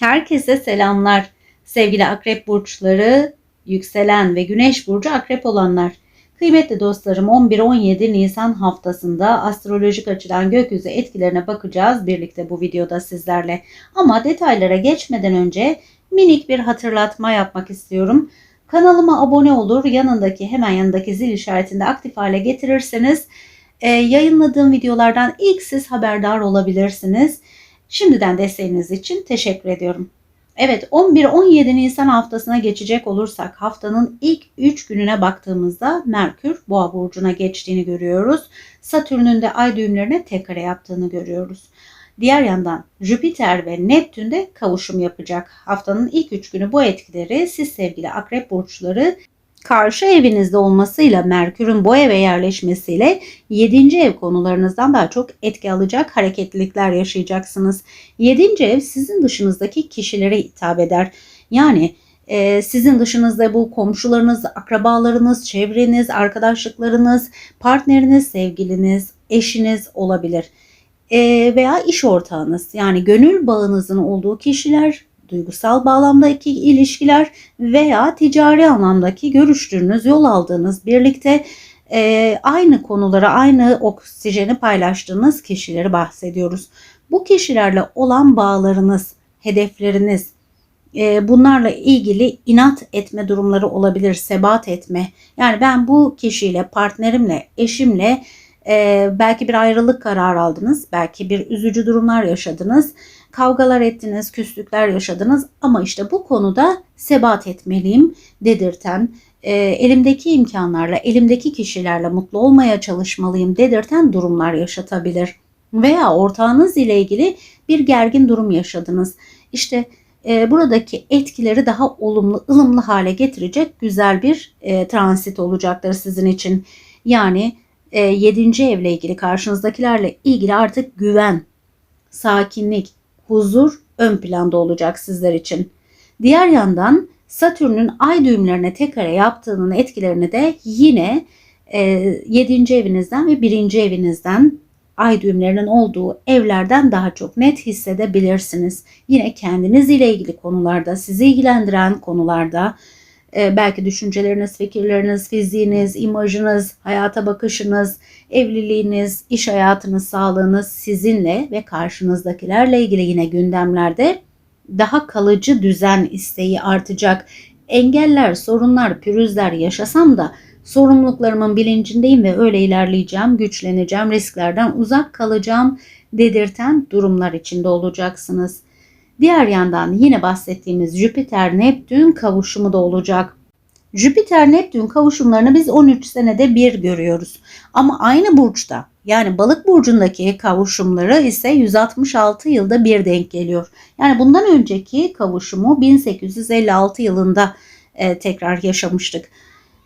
Herkese selamlar. Sevgili akrep burçları, yükselen ve güneş burcu akrep olanlar. Kıymetli dostlarım 11-17 Nisan haftasında astrolojik açıdan gökyüzü etkilerine bakacağız birlikte bu videoda sizlerle. Ama detaylara geçmeden önce minik bir hatırlatma yapmak istiyorum. Kanalıma abone olur, yanındaki hemen yanındaki zil işaretini de aktif hale getirirseniz e, yayınladığım videolardan ilk siz haberdar olabilirsiniz. Şimdiden desteğiniz için teşekkür ediyorum. Evet 11-17 Nisan haftasına geçecek olursak haftanın ilk 3 gününe baktığımızda Merkür Boğa burcuna geçtiğini görüyoruz. Satürn'ün de ay düğümlerine tek kare yaptığını görüyoruz. Diğer yandan Jüpiter ve Neptün de kavuşum yapacak. Haftanın ilk 3 günü bu etkileri siz sevgili akrep burçları karşı evinizde olmasıyla Merkür'ün bu eve yerleşmesiyle 7. ev konularınızdan daha çok etki alacak hareketlilikler yaşayacaksınız. 7. ev sizin dışınızdaki kişilere hitap eder. Yani e, sizin dışınızda bu komşularınız, akrabalarınız, çevreniz, arkadaşlıklarınız, partneriniz, sevgiliniz, eşiniz olabilir. E, veya iş ortağınız yani gönül bağınızın olduğu kişiler duygusal bağlamdaki ilişkiler veya ticari anlamdaki görüştüğünüz, yol aldığınız, birlikte e, aynı konuları, aynı oksijeni paylaştığınız kişileri bahsediyoruz. Bu kişilerle olan bağlarınız, hedefleriniz, e, bunlarla ilgili inat etme durumları olabilir, sebat etme. Yani ben bu kişiyle, partnerimle, eşimle e, belki bir ayrılık kararı aldınız, belki bir üzücü durumlar yaşadınız kavgalar ettiniz, küslükler yaşadınız ama işte bu konuda sebat etmeliyim dedirten, e, elimdeki imkanlarla, elimdeki kişilerle mutlu olmaya çalışmalıyım dedirten durumlar yaşatabilir. Veya ortağınız ile ilgili bir gergin durum yaşadınız. İşte e, buradaki etkileri daha olumlu, ılımlı hale getirecek güzel bir e, transit olacaktır sizin için. Yani e, 7. evle ilgili karşınızdakilerle ilgili artık güven, sakinlik, huzur ön planda olacak sizler için. Diğer yandan Satürn'ün ay düğümlerine tekrar yaptığının etkilerini de yine e, 7. evinizden ve 1. evinizden ay düğümlerinin olduğu evlerden daha çok net hissedebilirsiniz. Yine kendiniz ile ilgili konularda, sizi ilgilendiren konularda e, belki düşünceleriniz, fikirleriniz, fiziğiniz, imajınız, hayata bakışınız, evliliğiniz, iş hayatınız, sağlığınız sizinle ve karşınızdakilerle ilgili yine gündemlerde daha kalıcı düzen isteği artacak. Engeller, sorunlar, pürüzler yaşasam da sorumluluklarımın bilincindeyim ve öyle ilerleyeceğim, güçleneceğim, risklerden uzak kalacağım dedirten durumlar içinde olacaksınız. Diğer yandan yine bahsettiğimiz Jüpiter-Neptün kavuşumu da olacak. Jüpiter-Neptün kavuşumlarını biz 13 senede bir görüyoruz. Ama aynı burçta yani balık burcundaki kavuşumları ise 166 yılda bir denk geliyor. Yani bundan önceki kavuşumu 1856 yılında e, tekrar yaşamıştık.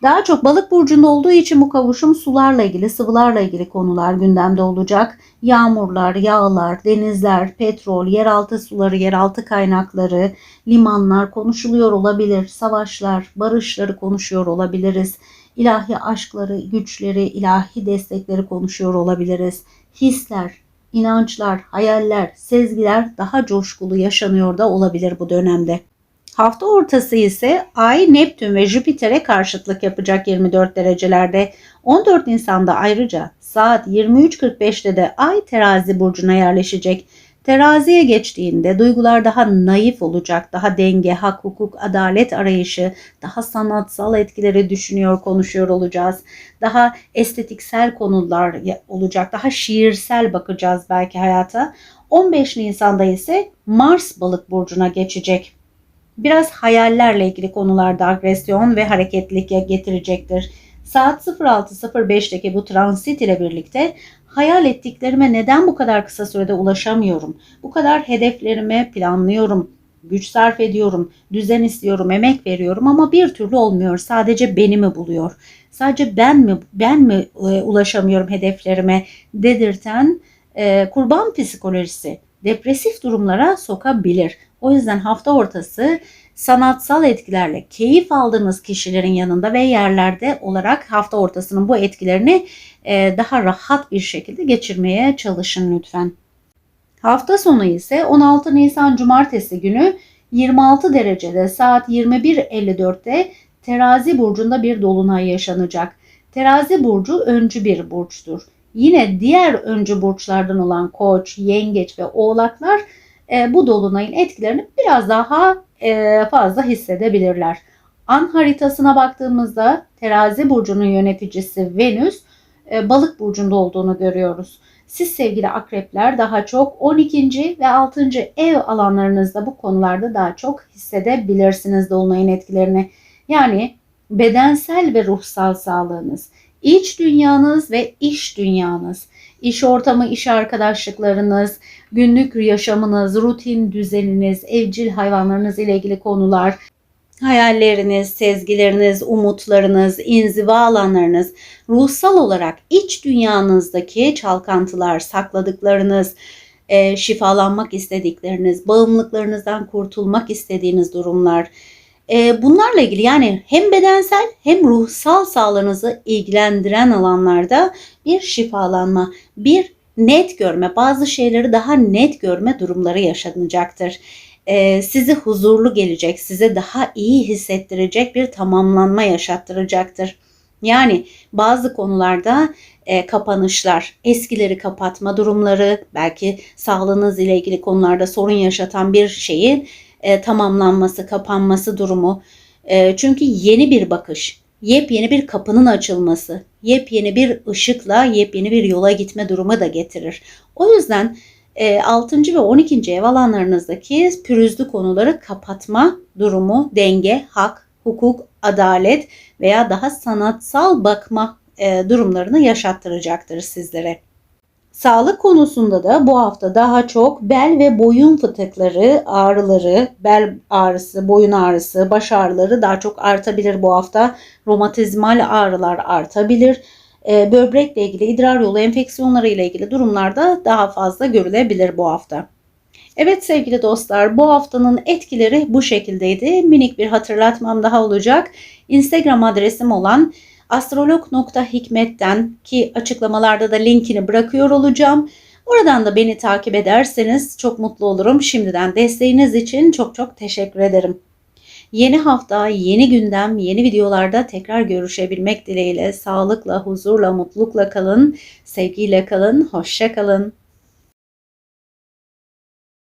Daha çok balık burcunda olduğu için bu kavuşum sularla ilgili, sıvılarla ilgili konular gündemde olacak. Yağmurlar, yağlar, denizler, petrol, yeraltı suları, yeraltı kaynakları, limanlar konuşuluyor olabilir. Savaşlar, barışları konuşuyor olabiliriz. İlahi aşkları, güçleri, ilahi destekleri konuşuyor olabiliriz. Hisler, inançlar, hayaller, sezgiler daha coşkulu yaşanıyor da olabilir bu dönemde. Hafta ortası ise Ay, Neptün ve Jüpiter'e karşıtlık yapacak 24 derecelerde. 14 Nisan'da ayrıca saat 23.45'te de Ay terazi burcuna yerleşecek. Teraziye geçtiğinde duygular daha naif olacak, daha denge, hak, hukuk, adalet arayışı, daha sanatsal etkileri düşünüyor, konuşuyor olacağız. Daha estetiksel konular olacak, daha şiirsel bakacağız belki hayata. 15 Nisan'da ise Mars balık burcuna geçecek biraz hayallerle ilgili konularda agresyon ve hareketlilik getirecektir. Saat 06.05'teki bu transit ile birlikte hayal ettiklerime neden bu kadar kısa sürede ulaşamıyorum? Bu kadar hedeflerime planlıyorum, güç sarf ediyorum, düzen istiyorum, emek veriyorum ama bir türlü olmuyor. Sadece beni mi buluyor? Sadece ben mi ben mi e, ulaşamıyorum hedeflerime dedirten e, kurban psikolojisi depresif durumlara sokabilir. O yüzden hafta ortası sanatsal etkilerle keyif aldığınız kişilerin yanında ve yerlerde olarak hafta ortasının bu etkilerini e, daha rahat bir şekilde geçirmeye çalışın lütfen. Hafta sonu ise 16 Nisan Cumartesi günü 26 derecede saat 21.54'te Terazi burcunda bir dolunay yaşanacak. Terazi burcu öncü bir burçtur. Yine diğer öncü burçlardan olan Koç, Yengeç ve Oğlaklar e, bu dolunayın etkilerini biraz daha e, fazla hissedebilirler. An haritasına baktığımızda Terazi burcunun yöneticisi Venüs e, Balık burcunda olduğunu görüyoruz. Siz sevgili akrepler daha çok 12. ve 6. ev alanlarınızda bu konularda daha çok hissedebilirsiniz dolunayın etkilerini. Yani bedensel ve ruhsal sağlığınız, iç dünyanız ve iş dünyanız, iş ortamı, iş arkadaşlıklarınız, günlük yaşamınız, rutin düzeniniz, evcil hayvanlarınız ile ilgili konular, hayalleriniz, sezgileriniz, umutlarınız, inziva alanlarınız, ruhsal olarak iç dünyanızdaki çalkantılar, sakladıklarınız, e, şifalanmak istedikleriniz, bağımlılıklarınızdan kurtulmak istediğiniz durumlar, e, bunlarla ilgili yani hem bedensel hem ruhsal sağlığınızı ilgilendiren alanlarda bir şifalanma, bir net görme, bazı şeyleri daha net görme durumları yaşanacaktır. E, sizi huzurlu gelecek, size daha iyi hissettirecek bir tamamlanma yaşattıracaktır. Yani bazı konularda e, kapanışlar, eskileri kapatma durumları, belki sağlığınız ile ilgili konularda sorun yaşatan bir şeyin e, tamamlanması, kapanması durumu. E, çünkü yeni bir bakış, yepyeni bir kapının açılması, yepyeni bir ışıkla yepyeni bir yola gitme durumu da getirir. O yüzden e, 6. ve 12. ev alanlarınızdaki pürüzlü konuları kapatma durumu, denge, hak, hukuk, adalet veya daha sanatsal bakma e, durumlarını yaşattıracaktır sizlere. Sağlık konusunda da bu hafta daha çok bel ve boyun fıtıkları, ağrıları, bel ağrısı, boyun ağrısı, baş ağrıları daha çok artabilir bu hafta. Romatizmal ağrılar artabilir. E, böbrekle ilgili, idrar yolu enfeksiyonları ile ilgili durumlarda daha fazla görülebilir bu hafta. Evet sevgili dostlar bu haftanın etkileri bu şekildeydi. Minik bir hatırlatmam daha olacak. Instagram adresim olan astrolog.hikmet'ten ki açıklamalarda da linkini bırakıyor olacağım. Oradan da beni takip ederseniz çok mutlu olurum. Şimdiden desteğiniz için çok çok teşekkür ederim. Yeni hafta, yeni gündem, yeni videolarda tekrar görüşebilmek dileğiyle sağlıkla, huzurla, mutlulukla kalın, sevgiyle kalın, hoşça kalın.